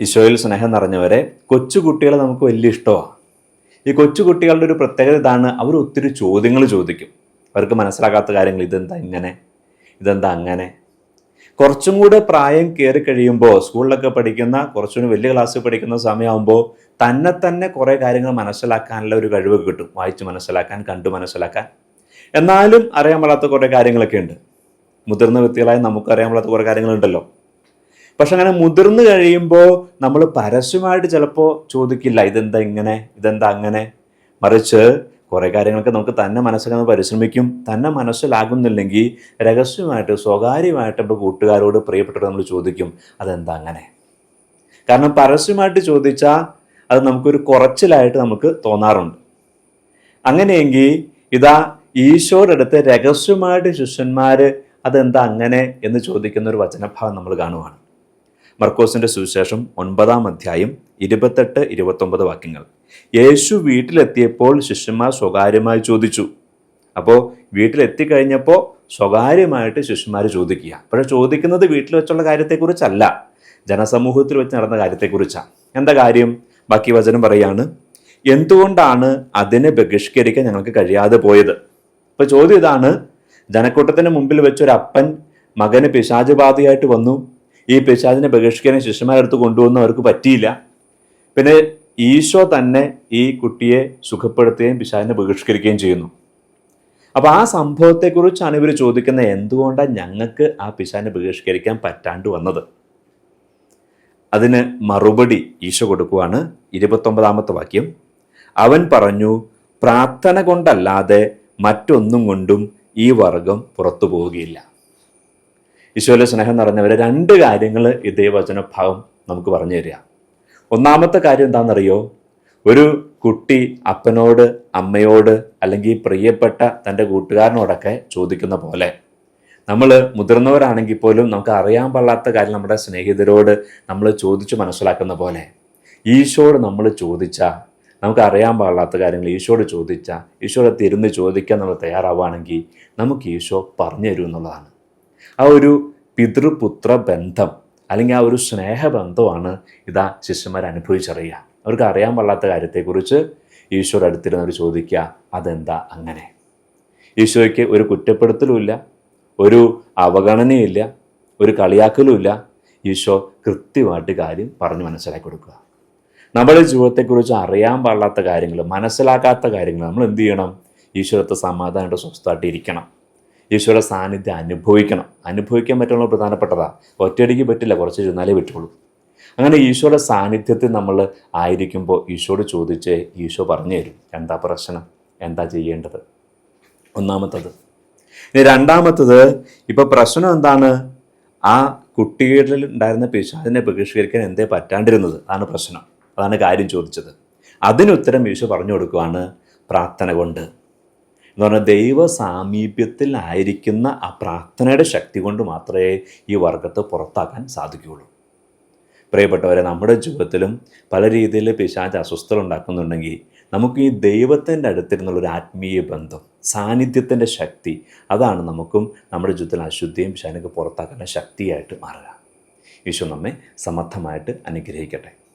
ഈശോയിൽ സ്നേഹം നിറഞ്ഞവരെ കൊച്ചുകുട്ടികളെ നമുക്ക് വലിയ ഇഷ്ടമാണ്. ഈ കൊച്ചുകുട്ടികളുടെ ഒരു പ്രത്യേകത ഇതാണ് അവർ ഒത്തിരി ചോദ്യങ്ങൾ ചോദിക്കും. അവർക്ക് മനസ്സിലാകാത്ത കാര്യങ്ങൾ ഇതെന്താ ഇങ്ങനെ? ഇതെന്താ അങ്ങനെ? കുറച്ചും കൂടെ പ്രായം കയറി കഴിയുമ്പോൾ സ്കൂളിലൊക്കെ പഠിക്കുന്ന കുറച്ചുകൂടി വലിയ ക്ലാസ്സിൽ പഠിക്കുന്ന സമയമാകുമ്പോൾ തന്നെ തന്നെ കുറേ കാര്യങ്ങൾ മനസ്സിലാക്കാനുള്ള ഒരു കഴിവ് കിട്ടും. വായിച്ച് മനസ്സിലാക്കാൻ കണ്ടു മനസ്സിലാക്കാൻ. എന്നാലും അറിയാൻ പാടാത്ത കുറേ കാര്യങ്ങളൊക്കെ ഉണ്ട്. മുതിർന്ന വ്യക്തികളായി നമുക്ക് അറിയാൻ പാടാത്ത കുറേ കാര്യങ്ങളുണ്ടല്ലോ. പക്ഷെ അങ്ങനെ മുതിർന്നു കഴിയുമ്പോൾ നമ്മൾ പരസ്യമായിട്ട് ചിലപ്പോൾ ചോദിക്കില്ല ഇതെന്താ ഇങ്ങനെ? ഇതെന്താ അങ്ങനെ? മറിച്ച് കുറേ കാര്യങ്ങളൊക്കെ നമുക്ക് തന്നെ മനസ്സിലാക്കാൻ പരിശ്രമിക്കും. തന്നെ മനസ്സിലാകുന്നില്ലെങ്കിൽ രഹസ്യമായിട്ട് സ്വകാര്യമായിട്ട് ഇപ്പോൾ കൂട്ടുകാരോട് പ്രിയപ്പെട്ടവർ നമ്മൾ ചോദിക്കും അതെന്താ അങ്ങനെ? കാരണം പരസ്യമായിട്ട് ചോദിച്ചാൽ അത് നമുക്കൊരു കുറച്ചിലായിട്ട് നമുക്ക് തോന്നാറുണ്ട്. അങ്ങനെയെങ്കിൽ ഇതാ ഈശോയുടെ അടുത്ത് രഹസ്യമായിട്ട് ശിഷ്യന്മാർ അതെന്താ അങ്ങനെ? എന്ന് ചോദിക്കുന്ന ഒരു വചനഭാവം നമ്മൾ കാണുവാണ്. മർക്കോസിന്റെ സുവിശേഷം ഒൻപതാം അധ്യായം ഇരുപത്തെട്ട് ഇരുപത്തൊമ്പത് വാക്യങ്ങൾ. യേശു വീട്ടിലെത്തിയപ്പോൾ ശിഷ്യന്മാർ സ്വകാര്യമായി ചോദിച്ചു. അപ്പോൾ വീട്ടിലെത്തിക്കഴിഞ്ഞപ്പോൾ സ്വകാര്യമായിട്ട് ശിഷ്യന്മാർ ചോദിക്കുക. പക്ഷേ ചോദിക്കുന്നത് വീട്ടിൽ വെച്ചുള്ള കാര്യത്തെക്കുറിച്ചല്ല. ജനസമൂഹത്തിൽ വെച്ച് നടന്ന കാര്യത്തെക്കുറിച്ചാണ്. എന്താ കാര്യം? ബാക്കി വചനം പറയാണ് എന്തുകൊണ്ടാണ് അതിനെ ബഹിഷ്കരിക്കാൻ ഞങ്ങൾക്ക് കഴിയാതെ പോയത്? ഇപ്പോൾ ചോദ്യം ഇതാണ് ജനക്കൂട്ടത്തിന് മുമ്പിൽ വെച്ചൊരപ്പൻ മകന് പിശാചുബാധയായിട്ട് വന്നു. ഈ പിശാചിനെ ബഹിഷ്കരിക്കാൻ ശിഷ്യന്മാരെടുത്ത് കൊണ്ടുവന്നു അവർക്ക് പറ്റിയില്ല. പിന്നെ ഈശോ തന്നെ ഈ കുട്ടിയെ സുഖപ്പെടുത്തുകയും പിശാചിനെ ബഹിഷ്കരിക്കുകയും ചെയ്യുന്നു. അപ്പോൾ ആ സംഭവത്തെക്കുറിച്ചാണ് ഇവർ ചോദിക്കുന്നത് എന്തുകൊണ്ടാണ് ഞങ്ങൾക്ക് ആ പിശാചിനെ ബഹിഷ്കരിക്കാൻ പറ്റാണ്ട് വന്നത്? അതിന് മറുപടി ഈശോ കൊടുക്കുവാണ്. ഇരുപത്തൊമ്പതാമത്തെ വാക്യം. അവൻ പറഞ്ഞു പ്രാർത്ഥന കൊണ്ടല്ലാതെ മറ്റൊന്നും കൊണ്ടും ഈ വർഗം പുറത്തു പോവുകയില്ല. ഈശോയിലെ സ്നേഹം നിറഞ്ഞവരെ രണ്ട് കാര്യങ്ങൾ ഇതേ വചനഭാവം നമുക്ക് പറഞ്ഞു തരിക. ഒന്നാമത്തെ കാര്യം എന്താണെന്നറിയോ? ഒരു കുട്ടി അപ്പനോട് അമ്മയോട് അല്ലെങ്കിൽ പ്രിയപ്പെട്ട തന്റെ കൂട്ടുകാരനോടൊക്കെ ചോദിക്കുന്ന പോലെ. നമ്മൾ മുതിർന്നവരാണെങ്കിൽ പോലും നമുക്ക് അറിയാൻ പാടാത്ത കാര്യം നമ്മുടെ സ്നേഹിതരോട് നമ്മൾ ചോദിച്ചു മനസ്സിലാക്കുന്ന പോലെ. ഈശോട് നമ്മൾ ചോദിച്ചാൽ നമുക്ക് അറിയാൻ പാടില്ലാത്ത കാര്യങ്ങൾ ഈശോട് ചോദിച്ചാൽ ഈശോടെ തിരുന്ന് ചോദിക്കാൻ നമ്മൾ തയ്യാറാവുകയാണെങ്കിൽ നമുക്ക് ഈശോ പറഞ്ഞു തരും എന്നുള്ളതാണ്. ആ ഒരു പിതൃപുത്ര ബന്ധം അല്ലെങ്കിൽ ആ ഒരു സ്നേഹബന്ധമാണ് ഇതാ ശിഷ്യന്മാർ അനുഭവിച്ചറിയുക. അവർക്ക് അറിയാൻ പാടാത്ത കാര്യത്തെക്കുറിച്ച് ഈശോയുടെ അടുത്തിരുന്നവർ ചോദിക്കുക അതെന്താ അങ്ങനെ? ഈശോയ്ക്ക് ഒരു കുറ്റപ്പെടുത്തലുമില്ല ഒരു അവഗണനയില്ല ഒരു കളിയാക്കലുമില്ല ഈശോ കൃത്യമായിട്ട് കാര്യം പറഞ്ഞ് മനസ്സിലാക്കി കൊടുക്കുക. നമ്മുടെ ജീവിതത്തെക്കുറിച്ച് അറിയാൻ പാടില്ലാത്ത കാര്യങ്ങൾ മനസ്സിലാക്കാത്ത കാര്യങ്ങൾ നമ്മൾ എന്ത് ചെയ്യണം? ഈശോരത്തെ സമാധാനമായിട്ട് സ്വസ്ഥമായിട്ട് ഇരിക്കണം. ഈശോയുടെ സാന്നിധ്യം അനുഭവിക്കണം. അനുഭവിക്കാൻ പറ്റുള്ള പ്രധാനപ്പെട്ടതാ. ഒറ്റയടിക്ക് പറ്റില്ല കുറച്ച് ഇരുന്നാലേ പറ്റുള്ളൂ. അങ്ങനെ ഈശോയുടെ സാന്നിധ്യത്തിൽ നമ്മൾ ആയിരിക്കുമ്പോൾ ഈശോട് ചോദിച്ച് ഈശോ പറഞ്ഞു തരും. എന്താ പ്രശ്നം? എന്താ ചെയ്യേണ്ടത്? ഒന്നാമത്തത്. ഇനി രണ്ടാമത്തത് ഇപ്പോൾ പ്രശ്നം എന്താണ്? ആ കുട്ടികളിൽ ഉണ്ടായിരുന്ന പിശാചിനെ ബഹിഷ്കരിക്കാൻ എന്തേ പറ്റാണ്ടിരുന്നത്? അതാണ് പ്രശ്നം. അതാണ് കാര്യം ചോദിച്ചത്. അതിനുത്തരം ഈശോ പറഞ്ഞു കൊടുക്കുവാണ് പ്രാർത്ഥന കൊണ്ട്. എന്ന് പറഞ്ഞാൽ ദൈവ സാമീപ്യത്തിൽ ആയിരിക്കുന്ന ആ പ്രാർത്ഥനയുടെ ശക്തി കൊണ്ട് മാത്രമേ ഈ വർഗത്തെ പുറത്താക്കാൻ സാധിക്കുകയുള്ളൂ. പ്രിയപ്പെട്ടവരെ നമ്മുടെ ജീവിതത്തിലും പല രീതിയിൽ പിശാച് അസ്വസ്ഥത ഉണ്ടാക്കുന്നുണ്ടെങ്കിൽ നമുക്ക് ഈ ദൈവത്തിന്റെ അടുത്തിരുന്നുള്ളൊരു ആത്മീയ ബന്ധം സാന്നിധ്യത്തിന്റെ ശക്തി അതാണ് നമുക്കും നമ്മുടെ ജീവിതത്തിൽ അശുദ്ധിയും പിശാനൊക്കെ പുറത്താക്കുന്ന ശക്തിയായിട്ട് മാറുക. ഈശോ നമ്മെ സമർത്ഥമായിട്ട് അനുഗ്രഹിക്കട്ടെ.